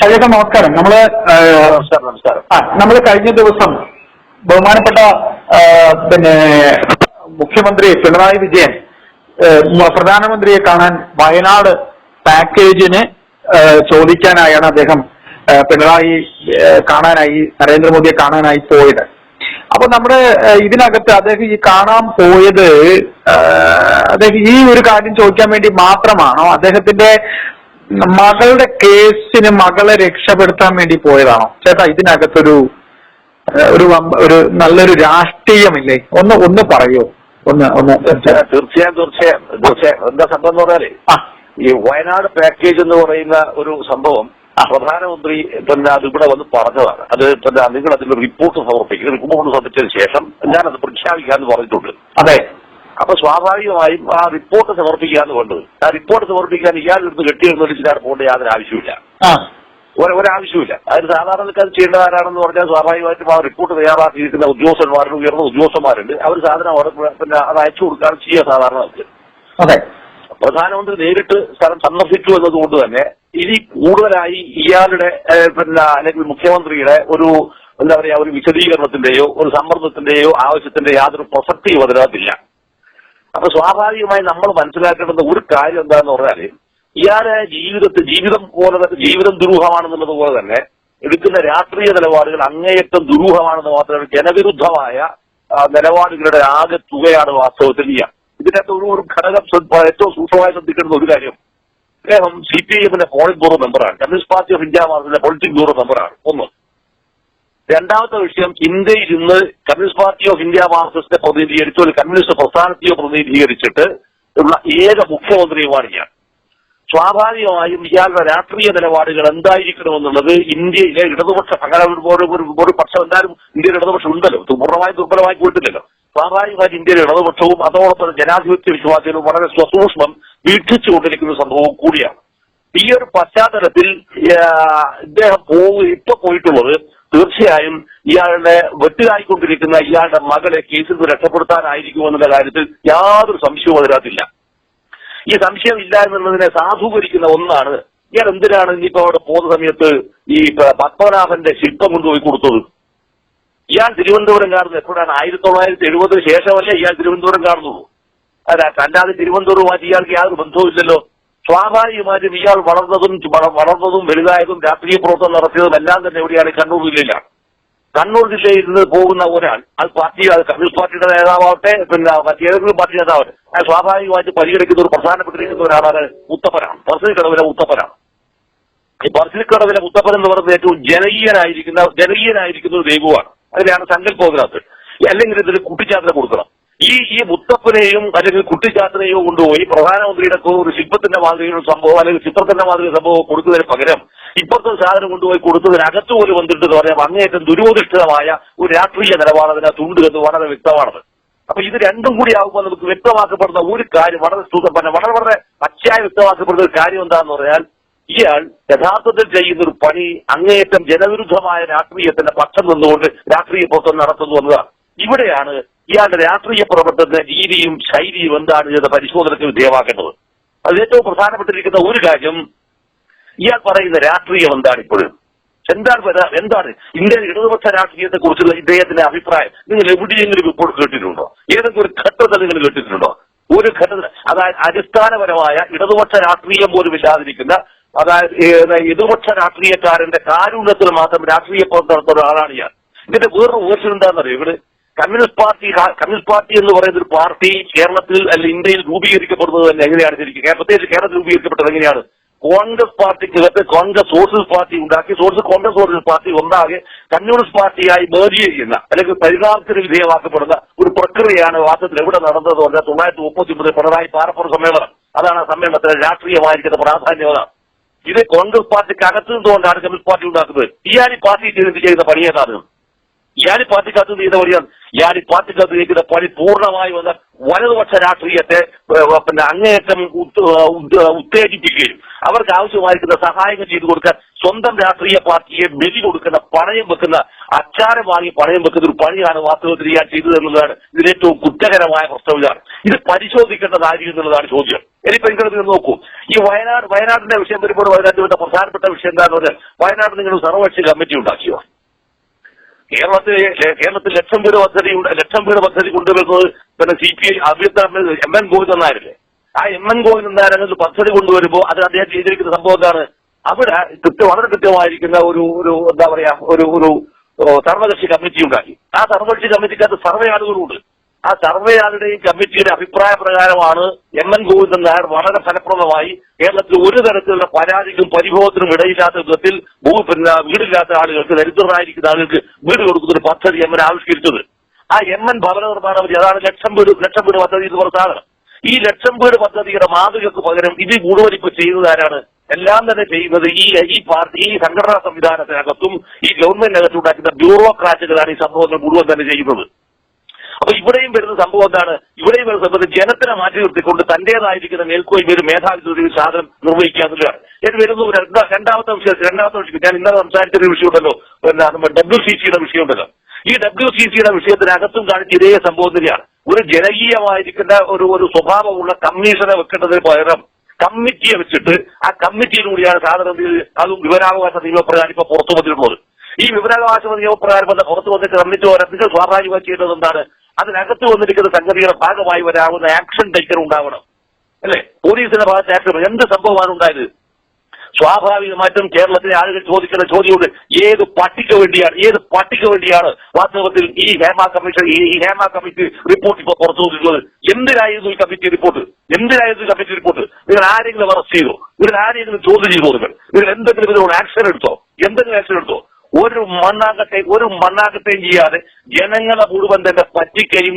ഷജക നമസ്കാരം. നമ്മൾ നമസ്കാരം നമസ്കാരം. ആ നമ്മൾ കഴിഞ്ഞ ദിവസം ബഹുമാനപ്പെട്ട പിന്നെ മുഖ്യമന്ത്രി പിണറായി വിജയൻ പ്രധാനമന്ത്രിയെ കാണാൻ വയനാട് പാക്കേജിന് ചോദിക്കാനായാണ് അദ്ദേഹം പിണറായി കാണാനായി നരേന്ദ്രമോദിയെ കാണാനായി പോയത്. അപ്പൊ നമ്മുടെ ഇതിനകത്ത് അദ്ദേഹം ഈ കാണാൻ പോയത് അദ്ദേഹം ഈ ഒരു കാര്യം ചോദിക്കാൻ വേണ്ടി മാത്രമാണോ? അദ്ദേഹത്തിന്റെ മകളുടെ കേസിന് മകളെ രക്ഷപ്പെടുത്താൻ വേണ്ടി പോയതാണോ? ചേട്ടാ ഇതിനകത്തൊരു ഒരു ഒരു നല്ലൊരു രാഷ്ട്രീയമില്ലേ? ഒന്ന് ഒന്ന് പറയോ? ഒന്ന് ഒന്ന്. തീർച്ചയായും തീർച്ചയായും തീർച്ചയായും. എന്താ സംഭവം എന്ന് പറഞ്ഞാൽ ഈ വയനാട് പാക്കേജ് എന്ന് പറയുന്ന ഒരു സംഭവം പ്രധാനമന്ത്രി പിന്നെ അത് ഇവിടെ വന്ന് പറഞ്ഞതാണ്. അത് തന്നെ നിങ്ങൾ അതിന്റെ റിപ്പോർട്ട് സമർപ്പിക്കും റിപ്പോർട്ട് സമർപ്പിച്ചതിന് ശേഷം ഞാനത് പ്രഖ്യാപിക്കാന്ന് പറഞ്ഞിട്ടുണ്ട്. അതെ. അപ്പൊ സ്വാഭാവികമായും ആ റിപ്പോർട്ട് സമർപ്പിക്കുക എന്ന് കൊണ്ടത് ആ റിപ്പോർട്ട് സമർപ്പിക്കാൻ ഇയാളെടുത്ത് കെട്ടിയെടുത്തിട്ട് പോകേണ്ട യാതൊരു ആവശ്യമില്ല ഒരാവശ്യമില്ല അതിന് സാധാരണക്കാർ ചെയ്യേണ്ടത് ആരാണെന്ന് പറഞ്ഞാൽ സ്വാഭാവികമായിട്ടും ആ റിപ്പോർട്ട് തയ്യാറാക്കിയിരിക്കുന്ന ഉദ്യോഗസ്ഥന്മാരുണ്ട് ഉയർന്ന ഉദ്യോഗസ്ഥന്മാരുണ്ട്. അവർ സാധനം അവിടെ പിന്നെ അത് അയച്ചു കൊടുക്കാൻ ചെയ്യുക സാധാരണ പ്രധാനമന്ത്രി നേരിട്ട് സ്ഥലം സന്ദർശിച്ചു എന്നതുകൊണ്ട് തന്നെ ഇനി കൂടുതലായി ഇയാളുടെ പിന്നെ അല്ലെങ്കിൽ മുഖ്യമന്ത്രിയുടെ ഒരു എന്താ പറയാ ഒരു വിശദീകരണത്തിന്റെയോ ഒരു സമ്മർദ്ദത്തിന്റെയോ ആവശ്യത്തിന്റെ യാതൊരു പ്രസക്തിയും അതിനകത്തില്ല. അപ്പൊ സ്വാഭാവികമായി നമ്മൾ മനസ്സിലാക്കേണ്ടുന്ന ഒരു കാര്യം എന്താന്ന് പറഞ്ഞാൽ ഇയാളെ ജീവിതത്തെ ജീവിതം പോലെ തന്നെ ജീവിതം ദുരൂഹമാണെന്നുള്ളത് പോലെ തന്നെ എടുക്കുന്ന രാഷ്ട്രീയ നിലപാടുകൾ അങ്ങേയറ്റം ദുരൂഹമാണെന്ന് മാത്രമല്ല ജനവിരുദ്ധമായ നിലപാടുകളുടെ ആകെ തുകയാണ് വാസ്തവത്തിൽ ഇയാൾ. ഇതിനകത്ത് ഒരു ഒരു ഘടകം ഏറ്റവും സൂക്ഷ്മമായി ശ്രദ്ധിക്കേണ്ട ഒരു കാര്യം അദ്ദേഹം സി പി ഐ എമ്മിന്റെ പോളിറ്റ് ബ്യൂറോ മെമ്പറാണ് കമ്മ്യൂണിസ്റ്റ് പാർട്ടി ഓഫ് ഇന്ത്യ മാർക്കിന്റെ പൊളിറ്റിക് ബ്യൂറോ മെമ്പറാണ് ഒന്ന്. രണ്ടാമത്തെ വിഷയം ഇന്ത്യയിൽ ഇന്ന് കമ്മ്യൂണിസ്റ്റ് പാർട്ടി ഓഫ് ഇന്ത്യ മാർക്സിസ്റ്റിനെ പ്രതിനിധീകരിച്ചോ. ഒരു കമ്മ്യൂണിസ്റ്റ് പ്രസ്ഥാനത്തെയോ പ്രതിനിധീകരിച്ചിട്ട് ഉള്ള ഏക മുഖ്യമന്ത്രിയുമാണ് ഞാൻ സ്വാഭാവികമായും ഇയാളുടെ രാഷ്ട്രീയ നിലപാടുകൾ എന്തായിരിക്കണമെന്നുള്ളത് ഇന്ത്യയിലെ ഇടതുപക്ഷ അങ്ങനെ ഒരു പക്ഷം എന്തായാലും ഇന്ത്യയിലെ ഇടതുപക്ഷം ഉണ്ടല്ലോ. ദുർബലമായി ദുർബലമായി പോയിട്ടില്ലല്ലോ. സ്വാഭാവികമായിട്ട് ഇന്ത്യയിലെ ഇടതുപക്ഷവും അതോടൊപ്പം ജനാധിപത്യ വിശ്വാസികളും വളരെ സ്വസൂക്ഷ്മം വീക്ഷിച്ചുകൊണ്ടിരിക്കുന്ന സംഭവം കൂടിയാണ്. ഈ ഒരു പശ്ചാത്തലത്തിൽ ഇദ്ദേഹം പോകും ഇപ്പൊ പോയിട്ടുള്ളത് തീർച്ചയായും ഇയാളുടെ വെട്ടിലായിക്കൊണ്ടിരിക്കുന്ന ഇയാളുടെ മകളെ കേസിൽ നിന്ന് രക്ഷപ്പെടുത്താനായിരിക്കും എന്നുള്ള കാര്യത്തിൽ യാതൊരു സംശയവും അതിനകത്തില്ല. ഈ സംശയം ഇല്ല എന്നുള്ളതിനെ സാധൂകരിക്കുന്ന ഒന്നാണ് ഇയാൾ എന്തിനാണ് ഇനിയിപ്പോ അവിടെ പോകുന്ന സമയത്ത് ഈ പത്മനാഭന്റെ ശില്പം കൊണ്ടുപോയി കൊടുത്തത്? ഇയാൾ തിരുവനന്തപുരം കാണുന്നത് എപ്പോഴാണ്? ആയിരത്തി തൊള്ളായിരത്തി എഴുപതിന് ശേഷമല്ലേ ഇയാൾ തിരുവനന്തപുരം കാണുന്നുള്ളൂ അല്ല അല്ലാതെ തിരുവനന്തപുരവുമായിട്ട് ഇയാൾക്ക് യാതൊരു ബന്ധവുമില്ലല്ലോ. സ്വാഭാവികമായിട്ടും ഇയാൾ വളർന്നതും വളർന്നതും വലുതായതും രാഷ്ട്രീയ പ്രവർത്തനം നടത്തിയതും എല്ലാം തന്നെ എവിടെയാണ് കണ്ണൂർ ജില്ലയിലാണ്. കണ്ണൂർ ജില്ലയിൽ നിന്ന് പോകുന്ന ഒരാൾ അത് പാർട്ടി അത് കമ്മ്യൂണിസ്റ്റ് പാർട്ടിയുടെ നേതാവാവട്ടെ പിന്നെ മറ്റേതെങ്കിലും പാർട്ടി നേതാവട്ടെ അത് സ്വാഭാവികമായിട്ട് പരിഗണിക്കുന്ന ഒരു പ്രധാനപ്പെട്ടിരിക്കുന്ന ഒരാളാണ് മുത്തപ്പനാണ് പറശ്ശിനിക്കടവിലെ മുത്തപ്പനാണ് ഈ പറശ്ശിനിക്കടവിലെ മുത്തപ്പൻ എന്ന് പറയുന്നത് ഏറ്റവും ജനകീയനായിരിക്കുന്ന ജനകീയനായിരിക്കുന്ന ഒരു ദൈവമാണ് അതിലാണ് സങ്കല്പത്തിനകത്ത് അല്ലെങ്കിൽ ഇതിന് കുട്ടിച്ചാത്ര കൊടുക്കണം. ഈ ഈ മുത്തപ്പനെയും അല്ലെങ്കിൽ കുട്ടിച്ചാത്തനെയോ കൊണ്ടുപോയി പ്രധാനമന്ത്രിയുടെ ഒരു ശില്പത്തിന്റെ മാതൃകയുള്ള സംഭവം അല്ലെങ്കിൽ ചിത്രത്തിന്റെ മാതൃക സംഭവം കൊടുക്കുന്നതിന് പകരം ഇപ്പോഴത്തെ ഒരു സാധനം കൊണ്ടുപോയി കൊടുത്തതിനകത്ത് വന്നിട്ട് എന്ന് പറയാം അങ്ങേയറ്റം ദുരോധിഷ്ഠിതമായ ഒരു രാഷ്ട്രീയ നിലപാട് അതിനകത്ത് ഉണ്ട് എന്ന് വളരെ വ്യക്തമാണത്. അപ്പൊ ഇത് രണ്ടും കൂടി ആകുമ്പോൾ നമുക്ക് വ്യക്തമാക്കപ്പെടുന്ന ഒരു കാര്യം വളരെ സ്തുതപ്പെട്ട വളരെ വളരെ പച്ചയായി വ്യക്തമാക്കപ്പെടുന്ന ഒരു കാര്യം എന്താന്ന് പറഞ്ഞാൽ ഇയാൾ യഥാർത്ഥത്തിൽ ചെയ്യുന്ന ഒരു പണി അങ്ങേയറ്റം ജനവിരുദ്ധമായ രാഷ്ട്രീയത്തിന്റെ പക്ഷം നിന്നുകൊണ്ട് രാഷ്ട്രീയ പ്രവർത്തനം നടത്തുന്നു എന്നതാണ്. ഇവിടെയാണ് ഇയാളുടെ രാഷ്ട്രീയ പ്രവർത്തന രീതിയും ശൈലിയും എന്താണ് എന്ന് പരിശോധനയ്ക്ക് വിധേയമാക്കേണ്ടത്? അതിൽ ഏറ്റവും പ്രധാനപ്പെട്ടിരിക്കുന്ന ഒരു കാര്യം ഇയാൾ പറയുന്ന രാഷ്ട്രീയം എന്താണ് ഇപ്പോഴും? എന്താണ് എന്താണ് ഇന്ത്യൻ ഇടതുപക്ഷ രാഷ്ട്രീയത്തെ കുറിച്ചുള്ള ഇദ്ദേഹത്തിന്റെ അഭിപ്രായം നിങ്ങൾ എവിടെയെങ്കിലും ഇപ്പോൾ കേട്ടിട്ടുണ്ടോ? ഏതെങ്കിലും ഒരു ഘട്ടത്തിൽ നിങ്ങൾ കേട്ടിട്ടുണ്ടോ? ഒരു ഘട്ടത്തിൽ അതായത് അടിസ്ഥാനപരമായ ഇടതുപക്ഷ രാഷ്ട്രീയം പോലും ഇല്ലാതിരിക്കുന്ന അതായത് ഇടതുപക്ഷ രാഷ്ട്രീയക്കാരന്റെ കാരുണ്യത്തിൽ മാത്രം രാഷ്ട്രീയ പ്രവർത്തനം നടത്തുന്ന ഒരാളാണ് ഞാൻ ഇതിന്റെ വേറൊരു വേർഷൻ എന്താണെന്നറിയോ ഇവിടെ കമ്മ്യൂണിസ്റ്റ് പാർട്ടി കമ്മ്യൂണിസ്റ്റ് പാർട്ടി എന്ന് പറയുന്ന ഒരു പാർട്ടി കേരളത്തിൽ അല്ല ഇന്ത്യയിൽ രൂപീകരിക്കപ്പെടുന്നത് തന്നെ എങ്ങനെയാണ് ശരിക്കും പ്രത്യേകിച്ച് കേരളത്തിൽ രൂപീകരിക്കപ്പെട്ടത് എങ്ങനെയാണ്? കോൺഗ്രസ് പാർട്ടിക്കകത്ത് കോൺഗ്രസ് സോഷ്യലിസ്റ്റ് പാർട്ടി ഉണ്ടാക്കി. സോഷ്യൽ കോൺഗ്രസ് സോഷ്യലിസ്റ്റ് പാർട്ടി ഒന്നാകെ കമ്മ്യൂണിസ്റ്റ് പാർട്ടിയായി മേജ് ചെയ്യുന്ന അല്ലെങ്കിൽ പരിണാമത്തിന് വിധേയമാക്കപ്പെടുന്ന ഒരു പ്രക്രിയയാണ് വാസ്തവത്തിൽ എവിടെ നടന്നത് പറഞ്ഞാൽ തൊള്ളായിരത്തി മുപ്പത്തി ഒമ്പത് പിണറായി പാറപ്പുറ സമ്മേളനം. അതാണ് സമ്മേളനത്തിലെ രാഷ്ട്രീയമായിരിക്കുന്ന പ്രാധാന്യം അതാണ് ഇത് കോൺഗ്രസ് പാർട്ടിക്ക് അകത്തു നിന്നുകൊണ്ടാണ് കമ്മ്യൂണിസ്റ്റ് പാർട്ടി ഉണ്ടാക്കുന്നത്. ഈ ആര് പാർട്ടി ചെയ്യുന്ന പണിയേതാണ് ചെയ്ത വഴിയാണ്. ഇയാളി പാർട്ടിക്കകത്ത് നീക്കുന്ന പണി പൂർണമായി വന്ന വലതുപക്ഷ രാഷ്ട്രീയത്തെ പിന്നെ അങ്ങേയറ്റം ഉത്ത- ഉത്ത- ഉത്തേജിപ്പിക്കുകയും അവർക്ക് ആവശ്യമായിരിക്കുന്ന സഹായങ്ങൾ ചെയ്തു കൊടുക്കാൻ സ്വന്തം രാഷ്ട്രീയ പാർട്ടിയെ ബലി കൊടുക്കുന്ന പണയം വെക്കുന്ന അച്ചാരം വാങ്ങി പണയം വെക്കുന്ന ഒരു പണിയാണ് വാസ്തവത്തിൽ ഞാൻ ചെയ്തു എന്നുള്ളതാണ് ഇതിൽ ഏറ്റവും കുറ്റകരമായ പ്രശ്നം ഇത് പരിശോധിക്കേണ്ടതായിരിക്കും എന്നുള്ളതാണ് ചോദ്യം. ഇനിയിപ്പോ നിങ്ങൾ ഇത് നോക്കൂ. ഈ വയനാട് വയനാടിന്റെ വിഷയം വരുമ്പോൾ വയനാട്ടിൽ പ്രധാനപ്പെട്ട വിഷയം എന്താണെന്ന് പറഞ്ഞാൽ വയനാട് നിങ്ങൾ സർവകക്ഷി കമ്മിറ്റി ഉണ്ടാക്കിയോ? കേരളത്തിൽ കേരളത്തിൽ ലക്ഷം പേര് പദ്ധതി ലക്ഷം പേര് പദ്ധതി കൊണ്ടുവരുന്നത് പിന്നെ സി പി ഐ അഭ്യർത്ഥന എം എൻ ഗോവിന്ദൻ നായരല്ലേ ആ എം എൻ ഗോവിന്ദൻ നായരങ്ങൾ പദ്ധതി കൊണ്ടുവരുമ്പോൾ അത് അദ്ദേഹം ചെയ്തിരിക്കുന്ന സംഭവം എന്താണ്? അവിടെ കൃത്യം വളരെ കൃത്യമായിരിക്കുന്ന ഒരു ഒരു എന്താ പറയാ ഒരു ഒരു സർവകക്ഷി കമ്മിറ്റി ഉണ്ടാക്കി ആ സർവകക്ഷി കമ്മിറ്റിക്കകത്ത് സർവേ ആളുകളുണ്ട്. ആ സർവേ ആളുടെയും കമ്മിറ്റിയുടെ അഭിപ്രായ പ്രകാരമാണ് എം എൻ ഗോവിന്ദൻ നായർ വളരെ ഫലപ്രദമായി കേരളത്തിൽ ഒരു തരത്തിലുള്ള പരാതിക്കും പരിഭവത്തിനും ഇടയില്ലാത്ത വിധത്തിൽ പിന്നെ വീടില്ലാത്ത ആളുകൾക്ക് ദരിദ്രരായിരിക്കുന്ന ആളുകൾക്ക് വീട് കൊടുക്കുന്ന ഒരു പദ്ധതി എം എൻ ആവിഷ്കരിച്ചത്. ആ എം എൻ ഭവന നിർമ്മാണ പദ്ധതി അതാണ് ലക്ഷം വീട് ലക്ഷം വീട് പദ്ധതി എന്ന് പറഞ്ഞാണ് ഈ ലക്ഷം വീട് പദ്ധതിയുടെ മാതൃകക്ക് പകരം ഇത് മുഴുവൻ ഇപ്പൊ ചെയ്യുന്നത് എല്ലാം തന്നെ ചെയ്യുന്നത് ഈ ഈ പാർട്ടി ഈ സംഘടനാ സംവിധാനത്തിനകത്തും ഈ ഗവൺമെന്റിനകത്തും ഉണ്ടാക്കുന്ന ബ്യൂറോക്രാറ്റുകളാണ് ഈ സംഭവങ്ങൾ മുഴുവൻ തന്നെ ചെയ്യുന്നത്. അപ്പൊ ഇവിടെയും വരുന്ന സംഭവം എന്താണ്? ഇവിടെയും വരുന്ന സംഭവം ജനത്തിനെ മാറ്റി നിർത്തിക്കൊണ്ട് തന്റേതായിരിക്കുന്ന മേൽക്കോയ്മ ഒരു മേധാവിത്വത്തിൽ സാധനം നിർവഹിക്കുക എന്നുള്ളതാണ് ഇത് വരുന്ന രണ്ടാമത്തെ വിഷയം രണ്ടാമത്തെ വിഷയം. ഞാൻ ഇന്നലെ സംസാരിച്ച ഒരു വിഷയമുണ്ടല്ലോ. പിന്നെ ഡബ്ല്യു സി സിയുടെ വിഷയമുണ്ടല്ലോ. ഈ ഡബ്ല്യു സി സിയുടെ വിഷയത്തിനകത്തും കാണിച്ച ഇതേ സംഭവം തന്നെയാണ്. ഒരു ജനകീയമായിരിക്കുന്ന ഒരു ഒരു സ്വഭാവമുള്ള കമ്മീഷനെ വെക്കേണ്ടതിന് പകരം കമ്മിറ്റിയെ വെച്ചിട്ട് ആ കമ്മിറ്റിയിലൂടെയാണ് സാധനം അതും വിവരാവകാശ നിയമപ്രകാരം ഇപ്പൊ പുറത്തു വന്നിട്ടുള്ളത്. ഈ വിവരാവകാശ നിയമപ്രകാരം പുറത്തു വന്നിട്ട് കമ്മിറ്റി ഓരോ സ്വാഭാവികമായി ചെയ്യേണ്ടത് എന്താണ്? അതിനകത്ത് വന്നിരിക്കുന്ന സംഗതിയുടെ ഭാഗമായി വരാവുന്ന ആക്ഷൻ ടേക്കർ ഉണ്ടാവണം. അല്ലെ? പോലീസിന്റെ ഭാഗത്ത് ആക്ഷൻ എന്ത് സംഭവമാണ് ഉണ്ടായത്? സ്വാഭാവികമായിട്ടും കേരളത്തിലെ ആളുകൾ ചോദിക്കുന്ന ചോദ്യമുണ്ട്. ഏത് പട്ടിക്ക് വേണ്ടിയാണ്? ഏത് പട്ടിക്ക് വേണ്ടിയാണ് വാസ്തവത്തിൽ ഈ ഹേമ കമ്മീഷൻ ഈ ഹേമ കമ്മിറ്റി റിപ്പോർട്ട് ഇപ്പോൾ പുറത്തു വന്നിട്ടുള്ളത്? എന്തിനായിരുന്നു ഈ കമ്മിറ്റി റിപ്പോർട്ട് എന്തിനായിരുന്നു ഈ കമ്മിറ്റി റിപ്പോർട്ട് നിങ്ങൾ ആരെങ്കിലും അറസ്റ്റ് ചെയ്തോ? നിങ്ങൾ ആരെങ്കിലും ചോദ്യം ചെയ്തോ നിങ്ങൾ? നിങ്ങൾ എന്തെങ്കിലും ഇതിനോട് ആക്ഷൻ എടുത്തോ? എന്തെങ്കിലും ആക്ഷൻ എടുത്തോ? ഒരു മണ്ണാകട്ടെ ഒരു മണ്ണാകട്ടെയും ചെയ്യാതെ ജനങ്ങളെ മുഴുവൻ തന്നെ പറ്റിക്കുകയും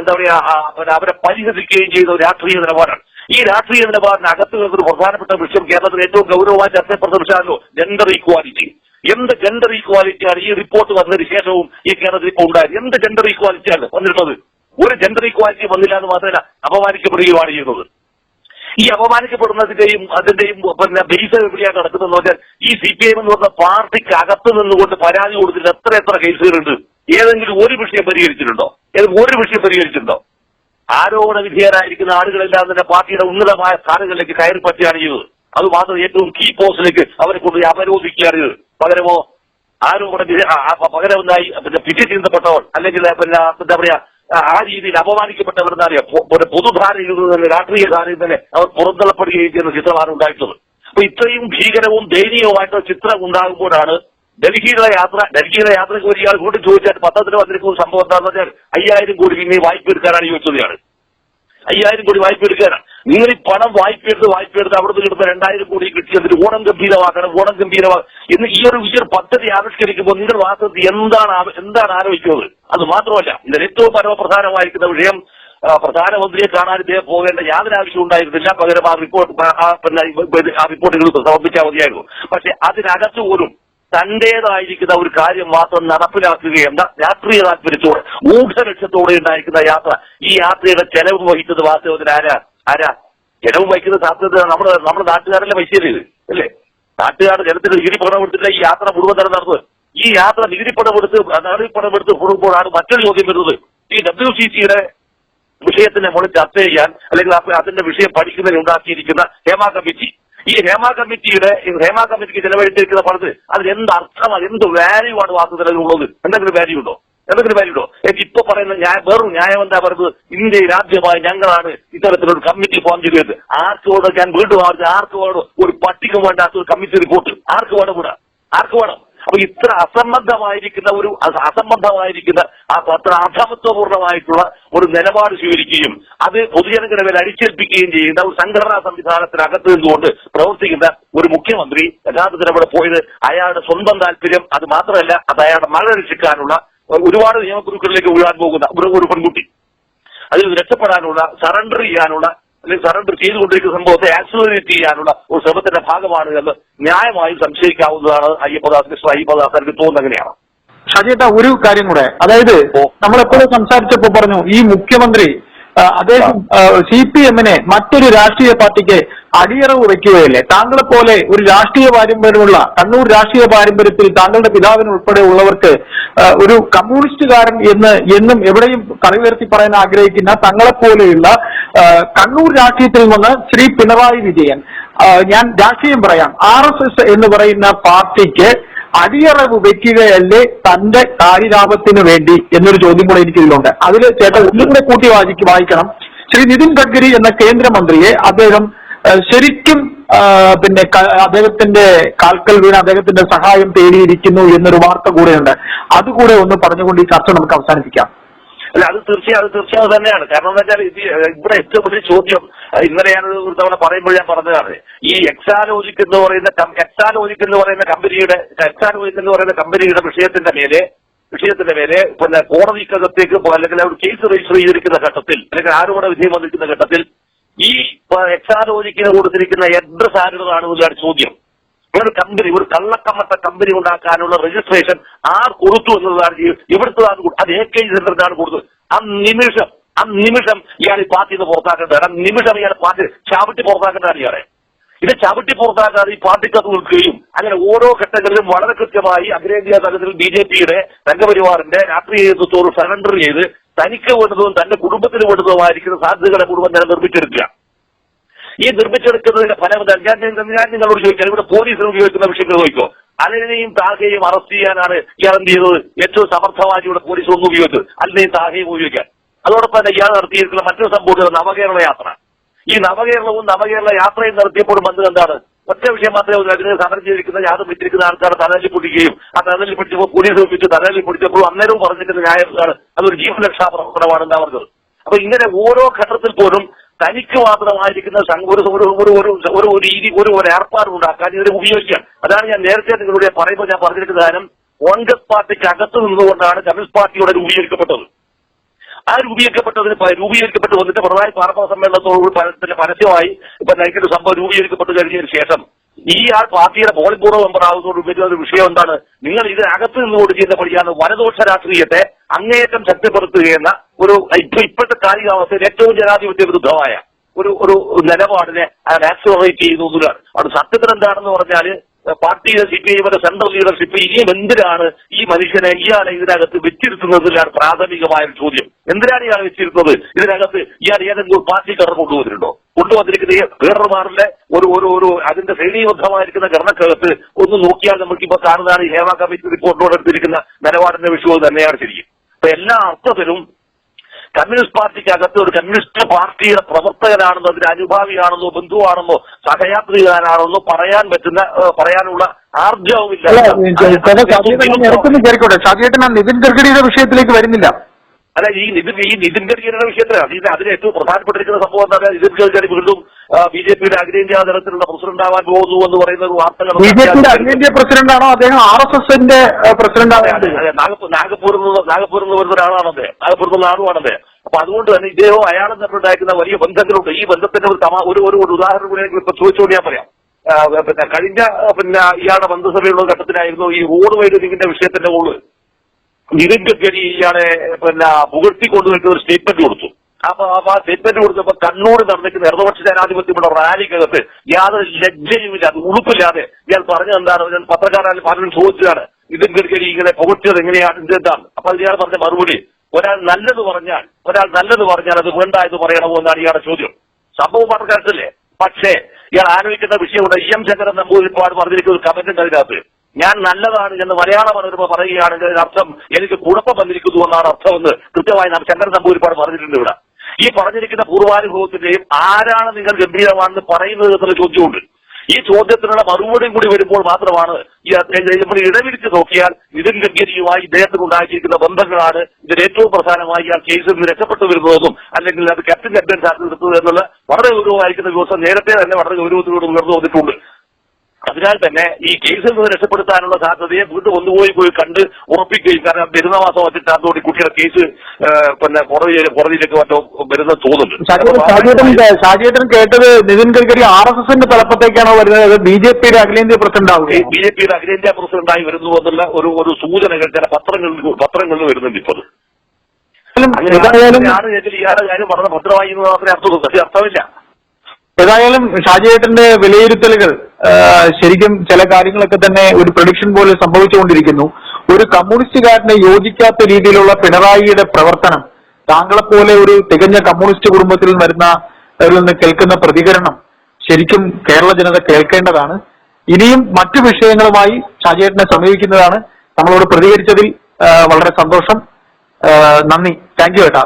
എന്താ പറയാ അവരെ പരിഹസിക്കുകയും ചെയ്ത രാഷ്ട്രീയ നിലപാടാണ്. ഈ രാഷ്ട്രീയ നിലപാടിന് അകത്ത് നിന്നൊരു പ്രധാനപ്പെട്ട വിഷയം കേരളത്തിൽ ഏറ്റവും ഗൗരവമായി ചർച്ചപ്പെടുന്ന വിഷയമല്ലോ ജെൻഡർ ഈക്വാലിറ്റി എന്ത് ജെൻഡർ ഈക്വാലിറ്റിയാണ് ഈ റിപ്പോർട്ട് വന്നതിന് ശേഷവും ഈ കേരളത്തിൽ ഇപ്പോൾ ഉണ്ടായത്? എന്ത് ജെൻഡർ ഈക്വാലിറ്റിയാണ് വന്നിരുന്നത് ഒരു ജെൻഡർ ഈക്വാലിറ്റി വന്നില്ല എന്ന് മാത്രമല്ല അപമാനിക്കപ്പെടുകയുമാണ് ചെയ്യുന്നത്. ഈ അപമാനിക്കപ്പെടുന്നതിന്റെയും അതിന്റെയും പിന്നെ ബേസ് എവിടെയാണ് കിടക്കുന്നതെന്ന് പറഞ്ഞാൽ ഈ സി പി എം എന്ന് പറഞ്ഞ പാർട്ടിക്ക് അകത്ത് നിന്നുകൊണ്ട് പരാതി കൊടുത്തിട്ട് എത്ര എത്ര കേസുകളുണ്ട്? ഏതെങ്കിലും ഒരു വിഷയം പരിഹരിച്ചിട്ടുണ്ടോ? ഏതെങ്കിലും ഒരു വിഷയം പരിഹരിച്ചിട്ടുണ്ടോ? ആരോപണ വിധേയരായിരിക്കുന്ന ആളുകളെല്ലാം തന്നെ പാർട്ടിയുടെ ഉന്നതമായ സ്ഥാനങ്ങളിലേക്ക് കയറി പറ്റുകയാണ് ചെയ്തത്. അത് മാത്രം ഏറ്റവും കീ പോസ്റ്റിലേക്ക് അവരെ കൊണ്ട് അപരോധിക്കുകയാണ് ചെയ്തത്. പകരമോ ആരോപണ വിധേയ എന്തായി പിന്നെ പിറ്റി ചിന്തപ്പെട്ടവർ അല്ലെങ്കിൽ പിന്നെ എന്താ പറയാ ആ, രീതിയിൽ അപമാനിക്കപ്പെട്ടവർ എന്താ അറിയാം പൊതുധാരയിൽ നിന്ന് തന്നെ രാഷ്ട്രീയ ധാരയിൽ തന്നെ അവർ പുറന്തള്ളപ്പെടുകയും ചെയ്യുന്ന ചിത്രമാണ് ഉണ്ടായിട്ടുള്ളത്. അപ്പൊ ഇത്രയും ഭീകരവും ദയനീയവുമായിട്ടുള്ള ചിത്രം ഉണ്ടാകുമ്പോഴാണ് ഡൽഹിയിലെ യാത്ര ഡൽഹിയിലെ യാത്രയ്ക്ക് ഒരു ഇയാൾ കൂട്ടി ചോദിച്ചാൽ പത്രത്തിന് വന്നിരിക്കുന്ന സംഭവം എന്താണെന്ന് വെച്ചാൽ അയ്യായിരം കോടി പിന്നെ വായ്പ എടുക്കാനാണ് ചോദിച്ചത് അയ്യായിരം കോടി വായ്പ എടുക്കാനാണ് നിങ്ങൾ ഈ പണം വായ്പ എടുത്ത് വായ്പ എടുത്ത് അവിടുന്ന് കിട്ടുന്ന രണ്ടായിരം കോടി കിട്ടി എന്നിട്ട് ഓണം ഗംഭീരമാക്കണം ഓണം ഗംഭീരമാക്കണം എന്ന് ഈ ഒരു ഈ ഒരു പദ്ധതി ആവിഷ്കരിക്കുമ്പോൾ നിങ്ങൾ വാസ്തവത്തിൽ എന്താണ് എന്താണ് ആലോചിക്കുന്നത് അത് മാത്രമല്ല ഇതിൽ ഏറ്റവും പരമപ്രധാനമായിരിക്കുന്ന വിഷയം പ്രധാനമന്ത്രിയെ കാണാൻ ഇദ്ദേഹം പോകേണ്ട യാതൊരു ആവശ്യം ഉണ്ടായിരുന്നില്ല പകരം ആ റിപ്പോർട്ട് ആ റിപ്പോർട്ടുകൾ സമർപ്പിച്ചാൽ മതിയായിരുന്നു പക്ഷെ അതിനകത്ത് പോലും തന്റേതായിരിക്കുന്ന ഒരു കാര്യം മാത്രം നടപ്പിലാക്കുകയെന്ന രാഷ്ട്രീയ താല്പര്യത്തോടെ ഊഢലക്ഷ്യത്തോടെ ഉണ്ടായിരിക്കുന്ന യാത്ര. ഈ യാത്രയുടെ ചെലവ് വഹിച്ചത് വാസ്തവത്തിൽ ആരാ? ആരാ? ചെലവ് വഹിക്കുന്ന സാധ്യത നമ്മുടെ നമ്മുടെ നാട്ടുകാരല്ലേ പൈസയല്ലേ അല്ലേ? നാട്ടുകാർ ജനത്തിന് നികുതി പണം എടുത്തില്ല ഈ യാത്ര മുഴുവൻ തന്നെ നടന്നത്. ഈ യാത്ര നികുതി പണം എടുത്ത് നാടി പണം എടുത്ത് കൂടുമ്പോഴാണ് മറ്റൊരു ചോദ്യം വരുന്നത്. ഈ ഡബ്ല്യു സി സിയുടെ വിഷയത്തിനെ നമ്മൾ ചർച്ച ചെയ്യാൻ അല്ലെങ്കിൽ അതിന്റെ വിഷയം പഠിക്കുന്നതിന് ഉണ്ടാക്കിയിരിക്കുന്ന ഹേമ കമ്മിറ്റി ഈ ഹേമ കമ്മിറ്റിയുടെ ഹേമ കമ്മിറ്റിക്ക് ചെലവഴിച്ചിരിക്കുന്ന പണത്തിൽ അതിന് എന്ത് അർത്ഥമാണ് എന്ത് വാല്യൂ ആണ് വാസ്തുതലത്തിൽ ഉള്ളത് എന്തെങ്കിലും വാല്യൂ ഉണ്ടോ? എന്തെങ്കിലും വാല്യൂ ഉണ്ടോ? എനിക്ക് ഇപ്പൊ പറയുന്ന ന്യായ വെറും ന്യായം എന്താ പറയുന്നത്? ഇന്ത്യയിൽ ആദ്യമായി ഞങ്ങളാണ് ഇത്തരത്തിലൊരു കമ്മിറ്റി ഫോം ചെയ്തത്. ആർക്ക് വേണം ഞാൻ വീണ്ടും ആർക്ക് വേണം ഒരു പട്ടിക വേണ്ടാത്ത ഒരു കമ്മിറ്റി റിപ്പോർട്ട് ആർക്ക് വേണം കൂടാ ആർക്ക് വേണം? അപ്പൊ ഇത്ര അസംബന്ധമായിരിക്കുന്ന ഒരു അസ- അസംബന്ധമായിരിക്കുന്ന അത്ര അധമത്വപൂർണമായിട്ടുള്ള ഒരു നിലപാട് സ്വീകരിക്കുകയും അത് പൊതുജനങ്ങളുടെ മേൽ അടിച്ചേൽപ്പിക്കുകയും ചെയ്യുന്ന ഒരു സംഘടനാ സംവിധാനത്തിനകത്ത് നിന്നുകൊണ്ട് പ്രവർത്തിക്കുന്ന ഒരു മുഖ്യമന്ത്രി യഥാർത്ഥത്തിൽ അവിടെ പോയത് അയാളുടെ സ്വന്തം താല്പര്യം അത് മാത്രമല്ല അത് അയാളുടെ മഴ രക്ഷിക്കാനുള്ള ഒരുപാട് നിയമക്കുരുക്കളിലേക്ക് വീഴാൻ പോകുന്ന ഒരു പെൺകുട്ടി. അതിൽ രക്ഷപ്പെടാനുള്ള സറണ്ടർ ചെയ്യാനുള്ള അല്ലെങ്കിൽ സറണ്ടർ ചെയ്തുകൊണ്ടിരിക്കുന്ന സംഭവത്തെ ആക്സിലറേറ്റ് ചെയ്യാനുള്ള ഒരു ശ്രമത്തിന്റെ ഭാഗമാണ് എന്ന് ന്യായമായും സംശയിക്കാവുന്നതാണ് അയ്യപ്പദാസ് മിസ്റ്റർ അയ്യപ്പദാസ് എനിക്ക് തോന്നുന്നത് അങ്ങനെയാണ് ഷാജിയേട്ട ഒരു കാര്യം കൂടെ അതായത്. നമ്മളെപ്പോഴും സംസാരിച്ചപ്പോ പറഞ്ഞു ഈ മുഖ്യമന്ത്രി അദ്ദേഹം സി പി എമ്മിനെ മറ്റൊരു രാഷ്ട്രീയ പാർട്ടിക്ക് അടിയറവ് വെക്കുകയല്ലേ താങ്കളെ പോലെ ഒരു രാഷ്ട്രീയ പാരമ്പര്യമുള്ള കണ്ണൂർ രാഷ്ട്രീയ പാരമ്പര്യത്തിൽ താങ്കളുടെ പിതാവിന് ഉൾപ്പെടെ ഉള്ളവർക്ക് ഒരു കമ്മ്യൂണിസ്റ്റുകാരൻ എന്ന് എന്നും എവിടെയും കളിവേർത്തി പറയാൻ ആഗ്രഹിക്കുന്ന തങ്ങളെ പോലെയുള്ള കണ്ണൂർ രാഷ്ട്രീയത്തിൽ നിന്ന് ശ്രീ പിണറായി വിജയൻ ഞാൻ രാഷ്ട്രീയം പറയാം. ആർ എന്ന് പറയുന്ന പാർട്ടിക്ക് അടിയറവ് വെക്കുകയല്ലേ തന്റെ കാര്യലാഭത്തിന് വേണ്ടി എന്നൊരു ചോദ്യം കൂടെ എനിക്ക് ഇതിലുണ്ട്. അതിൽ ചേട്ടൻ ഒന്നും കൂടെ കൂട്ടി വായിക്ക് വായിക്കണം. ശ്രീ നിതിൻ ഗഡ്കരി എന്ന കേന്ദ്രമന്ത്രിയെ അദ്ദേഹം ശരിക്കും പിന്നെ അദ്ദേഹത്തിന്റെ കാൽക്കൽ വീണ് അദ്ദേഹത്തിന്റെ സഹായം തേടിയിരിക്കുന്നു എന്നൊരു വാർത്ത കൂടെയുണ്ട്. അതുകൂടെ ഒന്ന് പറഞ്ഞുകൊണ്ട് ഈ ചർച്ച നമുക്ക് അവസാനിപ്പിക്കാം. അല്ല അത് തീർച്ചയായും അത് തീർച്ചയായും തന്നെയാണ്. കാരണം എന്താ വെച്ചാൽ ഇത് ഇവിടെ ഏറ്റവും വലിയ ചോദ്യം ഇന്നലെ ഞാനത് ഒരു തവണ പറയുമ്പോൾ ഞാൻ പറഞ്ഞതാണ്. ഈ എക്സാലോജിക് എന്ന് പറയുന്ന എക്സാലോജിക് എന്ന് പറയുന്ന കമ്പനിയുടെ എക്സാലോജിക് എന്ന് പറയുന്ന കമ്പനിയുടെ വിഷയത്തിന്റെ മേലെ വിഷയത്തിന്റെ മേലെ പിന്നെ കോടതിക്കകത്തേക്ക് അല്ലെങ്കിൽ ഒരു കേസ് രജിസ്റ്റർ ചെയ്തിരിക്കുന്ന ഘട്ടത്തിൽ അല്ലെങ്കിൽ ആരോപണ വിധേയം വന്നിരിക്കുന്ന ഘട്ടത്തിൽ ഈ എക്സാലോജിക്കിന് കൊടുത്തിരിക്കുന്ന അഡ്രസ് ആരുടേതാണെന്നതാണ് ചോദ്യം. ഒരു കമ്പനി ഒരു കള്ളക്കമ്മത്തെ കമ്പനി ഉണ്ടാക്കാനുള്ള രജിസ്ട്രേഷൻ ആർ കൊടുത്തു എന്നതാണ് ഇവിടുത്തെ അത് എ കെ സെന്ററിനാണ് കൊടുത്തത്. ആ നിമിഷം ആ നിമിഷം ഇയാൾ ഈ പാർട്ടിയിൽ നിന്ന് പുറത്താക്കേണ്ടതാണ്. ആ നിമിഷം ഇയാൾ പാർട്ടി ചാവിട്ടി പുറത്താക്കേണ്ടതാണ് ഇയാളെ. ഇത് ചവിട്ടി പുറത്താക്കാതെ ഈ പാർട്ടിക്കത്ത് നിൽക്കുകയും അങ്ങനെ ഓരോ ഘട്ടങ്ങളിലും വളരെ കൃത്യമായി അഖിലേന്ത്യാ തലത്തിൽ ബി ജെ പിയുടെ സംഘപരിവാറിന്റെ രാഷ്ട്രീയ നേതൃത്വത്തോട് സറണ്ടർ ചെയ്ത് തനിക്ക് വേണ്ടതും തന്റെ കുടുംബത്തിന് വേണ്ടതുമായിരിക്കുന്ന സാധ്യതകളെ മുഴുവൻ നിർമ്മിച്ചെടുക്കുക ഈ നിർമ്മിച്ചെടുക്കുന്നതിന്റെ ഫലം? ഞാൻ ഞാൻ- നിങ്ങളോട് ചോദിക്കാം. ഇവിടെ പോലീസിന് ഉപയോഗിക്കുന്ന വിഷയങ്ങൾ നോക്കിക്കോ അലനെയും താഹയെയും അറസ്റ്റ് ചെയ്യാനാണ് ഇയാൾ എന്ത് ചെയ്തത്? ഏറ്റവും സമർത്ഥമായി ഇവിടെ പോലീസ് ഒന്നും ഉപയോഗിച്ചത് അലിനെയും താഹയും ഉപയോഗിക്കാൻ. അതോടൊപ്പം തന്നെ ഇയാൾ നടത്തിയിരിക്കുന്ന മറ്റൊരു സംഭവം നവകേരള യാത്ര. ഈ നവകേരളവും നവകേരള യാത്രയും നടത്തിയപ്പോഴും വന്നത് എന്താണ്? ഒറ്റ വിഷയം മാത്രമേ അതിന് സമരം ചെയ്തിരിക്കുന്ന യാത വിറ്റിരിക്കുന്ന ആൾക്കാർ തലയിൽ പിടിക്കുകയും ആ തലയിൽ പിടിച്ചപ്പോൾ പോലീസ് ഒപ്പിച്ച് തലയിൽ പിടിച്ചപ്പോൾ അന്നേരവും പറഞ്ഞിരിക്കുന്ന ന്യായം അതൊരു രക്ഷാപ്രവർത്തനമാണ് പ്രവർത്തനമാണെന്നാ പറഞ്ഞത്. അപ്പൊ ഇങ്ങനെ ഓരോ ഘട്ടത്തിൽ പോലും തനിക്ക് മാത്രമായിരിക്കുന്ന ഒരു ഒരു ഒരു ഒരു രീതി ഒരു ഒരു ഏർപ്പാട് ഉണ്ടാക്കാൻ ഇതിനെ ഉപയോഗിക്കാം. അതാണ് ഞാൻ നേരത്തെ നിങ്ങളുടെ പറയുമ്പോൾ ഞാൻ പറഞ്ഞിരിക്കുന്ന കാര്യം. കോൺഗ്രസ് പാർട്ടിക്ക് അകത്ത് നിന്നുകൊണ്ടാണ് കമ്മ്യൂണിസ്റ്റ് പാർട്ടിയോട് രൂപീകരിക്കപ്പെട്ടത്. ആ രൂപീകരിക്കപ്പെട്ടതിന് രൂപീകരിക്കപ്പെട്ട് വന്നിട്ട് പിണറായി പാർപ്പ സമ്മേളനത്തോട് പരസ്യമായി ഇപ്പൊ നയിക്കുന്ന സംഭവം രൂപീകരിക്കപ്പെട്ട് കഴിഞ്ഞതിന് ശേഷം ഈ ആ പാർട്ടിയുടെ പോളിറ്റ് ബ്യൂറോ മെമ്പർ ആകുന്നതോട് ഒരു വിഷയം എന്താണ്? നിങ്ങൾ ഇതിനകത്ത് നിന്നുകൊണ്ട് ചെയ്യുന്ന പഠിക്കാണ് വലദോഷ രാഷ്ട്രീയത്തെ അങ്ങേയറ്റം ശക്തിപ്പെടുത്തുകയെന്ന ഒരു ഇപ്പൊ ഇപ്പോഴത്തെ കാലികാവസ്ഥയിൽ ഏറ്റവും ജനാധിപത്യ വിരുദ്ധമായ ഒരു ഒരു നിലപാടിനെ ആക്സിലറേറ്റ് ചെയ്യുന്നു എന്നുള്ളതാണ് അത് സത്യത്തിൽ എന്താണെന്ന് പറഞ്ഞാൽ പാർട്ടിയുടെ സി പി ഐയുടെ സെൻട്രൽ ലീഡർഷിപ്പ് ഇനിയും എന്തിനാണ് ഈ മനുഷ്യനെ ഇയാളെ ഇതിനകത്ത് വെച്ചിരുത്തുന്നതിലാണ് പ്രാഥമികമായ ചോദ്യം. എന്തിനാണ് ഇയാൾ വെച്ചിരുത്തുന്നത്? ഇതിനകത്ത് ഇയാൾ ഏതെങ്കിലും പാർട്ടി കടന്നു കൊണ്ടുവന്നിട്ടുണ്ടോ? കൊണ്ടുവന്നിരിക്കുന്ന ഈ വേറൊരുമാറിലെ ഒരു ഒരു ഒരു അതിന്റെ ശ്രേണീബദ്ധമായിരിക്കുന്ന ഘടനക്കകത്ത് ഒന്ന് നോക്കിയാൽ നമുക്കിപ്പോ കാണുന്നതാണ് ഈ ഹേമ കമ്മിറ്റി റിപ്പോർട്ടിനോട് എടുത്തിരിക്കുന്ന നിലപാടിന്റെ വിഷയവും തന്നെയാണ് ശരിക്കും. അപ്പൊ എല്ലാ അർത്ഥത്തിലും കമ്മ്യൂണിസ്റ്റ് പാർട്ടിക്കകത്ത് ഒരു കമ്മ്യൂണിസ്റ്റ് പാർട്ടിയുടെ പ്രവർത്തകനാണെന്നോ അതിന്റെ അനുഭാവിയാണെന്നോ ബന്ധുവാണെന്നോ സഹയാത്രികനാണെന്നോ പറയാൻ പറ്റുന്ന പറയാനുള്ള ആർജവുമില്ല. ഷാജിയേട്ടൻ നിതിൻ ഗഡ്കരിയുടെ വിഷയത്തിലേക്ക് വരുന്നില്ല. അല്ല ഈ നിതിൻ ഈ നിതിൻ ഗഡ്കരിയുടെ വിഷയത്തിൽ അതിന് അതിന് ഏറ്റവും പ്രധാനപ്പെട്ടിരിക്കുന്ന സംഭവം എന്താ പറയുക നിതിൻ ഗഡ്കരി വീണ്ടും ബി ജെ പിയുടെ അഖിലേന്ത്യാ തലത്തിലുള്ള പ്രസിഡന്റ് ആവാൻ പോകുന്നു എന്ന് പറയുന്ന ഒരു വാർത്തകൾ ബി ജെ പിയുടെ അഖിലേന്ത്യാ പ്രസിഡന്റാണോ അദ്ദേഹം ആർ എസ് എസിന്റെ പ്രസിഡന്റ് നാഗപ്പൂരിൽ നിന്ന് നാഗപ്പൂരിൽ നിന്ന് വരുന്ന ഒരാളാണ് അദ്ദേഹം. നാഗപ്പൂരിൽ നിന്നുള്ള ആളുമാണ് അദ്ദേഹം. അപ്പൊ അതുകൊണ്ട് തന്നെ ഇദ്ദേഹവും അയാളും തമ്മിലുണ്ടായിരിക്കുന്ന വലിയ ബന്ധങ്ങളുണ്ട്. ഈ ബന്ധത്തിന്റെ ഒരു തമാ ഒരു ഒരു ഉദാഹരണം കൂടി ഇപ്പൊ ചോദിച്ചുകൊണ്ട് ഞാൻ പറയാം. പിന്നെ കഴിഞ്ഞ പിന്നെ ഇയാളുടെ മന്ത്രിസഭയുള്ള ഘട്ടത്തിലായിരുന്നു ഈ റോഡ് വൈദ്യുതിന്റെ വിഷയത്തിന്റെ മുകളിൽ നിതിൻ ഗഡ്കരി ഇയാളെ പിന്നെ പുകഴ്ത്തി നിൽക്കുന്ന ഒരു സ്റ്റേറ്റ്മെന്റ് കൊടുത്തു. അപ്പൊ ആ സ്റ്റേറ്റ്മെന്റ് കൊടുത്തപ്പോ കണ്ണൂർ നടന്നിരിക്കുന്ന ഇടതുപക്ഷ ജനാധിപത്യമുള്ള റാലിക്കകത്ത് യാതൊരു ലജ്ജയുമില്ലാതെ ഉളുപ്പില്ലാതെ ഇയാൾ പറഞ്ഞത് എന്താണ്? ഞാൻ പത്രക്കാരാൽ പലരും ചോദിച്ചതാണ് നിതിൻ ഗഡ്കരി ഇങ്ങനെ പുകഴ്ത്തിയത് എങ്ങനെയാണ്? എന്താണ്? അപ്പൊ അത് ഇയാൾ പറഞ്ഞ മറുപടി ഒരാൾ നല്ലത് പറഞ്ഞാൽ ഒരാൾ നല്ലത് പറഞ്ഞാൽ അത് വേണ്ട എന്ന് പറയണമോ എന്നാണ് ഇയാളുടെ ചോദ്യം. സംഭവം പത്രക്കാരത്തല്ലേ പക്ഷേ ഇയാൾ ആലോചിക്കുന്ന വിഷയമുണ്ട്. ഇ എം ശങ്കരൻ നമ്പൂതിരിപ്പാട് പറഞ്ഞിരിക്കുന്ന ഒരു കമന്റ് അതിനകത്ത്. ഞാൻ നല്ലതാണ് എന്ന് മലയാള മനോരമ പറയുകയാണെങ്കിൽ അതിനർത്ഥം എനിക്ക് കുഴപ്പം വന്നിരിക്കുന്നു എന്നാണ് അർത്ഥമെന്ന് കൃത്യമായി നാം ശങ്കരൻ നമ്പൂരിപ്പാട് പറഞ്ഞിട്ടുണ്ട് ഇവിടെ. ഈ പറഞ്ഞിരിക്കുന്ന പൂർവാനുഭവത്തിന്റെയും ആരാണ് നിങ്ങൾ ഗംഭീരമാണെന്ന് പറയുന്നത് എന്നൊരു ചോദ്യമുണ്ട്. ഈ ചോദ്യത്തിനുള്ള മറുപടിയും കൂടി വരുമ്പോൾ മാത്രമാണ് ഈ അദ്ദേഹം ഇടവിരിച്ച് നോക്കിയാൽ നിതിൻ ഗഡ്കരിയുമായി ഇദ്ദേഹത്തിന് ഉണ്ടാക്കിയിരിക്കുന്ന ബന്ധങ്ങളാണ് ഇതിൽ ഏറ്റവും പ്രധാനമായി ആ കേസിൽ നിന്ന് രക്ഷപ്പെട്ടു വരുന്നതെന്നും അല്ലെങ്കിൽ അത് ക്യാപ്റ്റൻ ക്യാപ്റ്റൻ ചാർജ് എടുത്തത് എന്നുള്ള വളരെ ഗൗരവമായിരിക്കുന്ന ദിവസം നേരത്തെ തന്നെ വളരെ ഗൗരവത്തിലൂടെ ഉയർന്നു വന്നിട്ടുണ്ട്. അതിനാൽ തന്നെ ഈ കേസിൽ നിന്ന് രക്ഷപ്പെടുത്താനുള്ള സാധ്യതയെ വീണ്ടും ഒന്നുപോയി പോയി കണ്ട് ഉറപ്പിക്കുകയും കാരണം വരുന്ന മാസം വച്ചിട്ടാത്തോടി കുട്ടിയുടെ കേസ് പിന്നെ കോടതിയിൽ കോടതിയിലേക്ക് മറ്റോ വരുന്ന തോന്നുന്നുണ്ട്. ഷാജിയേട്ടൻ കേട്ടത് നിതിൻ ഗഡ്കരി ആർ എസ് എസിന്റെ തലപ്പത്തേക്കാണോ വരുന്നത് ബി ജെ പിയുടെ അഖിലേന്ത്യാ പ്രസിഡന്റ് ബി ജെ പിയുടെ അഖിലേന്ത്യാ പ്രസിഡന്റായി വരുന്നു എന്നുള്ള ഒരു ഒരു സൂചനകൾ ചില പത്രങ്ങളിൽ പത്രങ്ങളിൽ വരുന്നുണ്ട് ഇപ്പോൾ അങ്ങനെ ഇയാളുടെ കാര്യം വളരെ ഭദ്രമായി എന്ന് മാത്രമേ അർത്ഥമുള്ളൂ പക്ഷേ അർത്ഥമില്ല. ഏതായാലും ഷാജിയേട്ടന്റെ വിലയിരുത്തലുകൾ ശരിക്കും ചില കാര്യങ്ങളൊക്കെ തന്നെ ഒരു പ്രൊഡിക്ഷൻ പോലെ സംഭവിച്ചുകൊണ്ടിരിക്കുന്നു. ഒരു കമ്മ്യൂണിസ്റ്റുകാരനെ യോജിക്കാത്ത രീതിയിലുള്ള പിണറായിയുടെ പ്രവർത്തനം താങ്കളെപ്പോലെ ഒരു തികഞ്ഞ കമ്മ്യൂണിസ്റ്റ് കുടുംബത്തിൽ വരുന്ന നിന്ന് കേൾക്കുന്ന പ്രതികരണം ശരിക്കും കേരള ജനത കേൾക്കേണ്ടതാണ്. ഇനിയും മറ്റു വിഷയങ്ങളുമായി ഷാജിയേട്ടനെ സമീപിക്കുന്നതാണ്. നമ്മളോട് പ്രതികരിച്ചതിൽ വളരെ സന്തോഷം. നന്ദി. താങ്ക് യു ഏട്ടാ.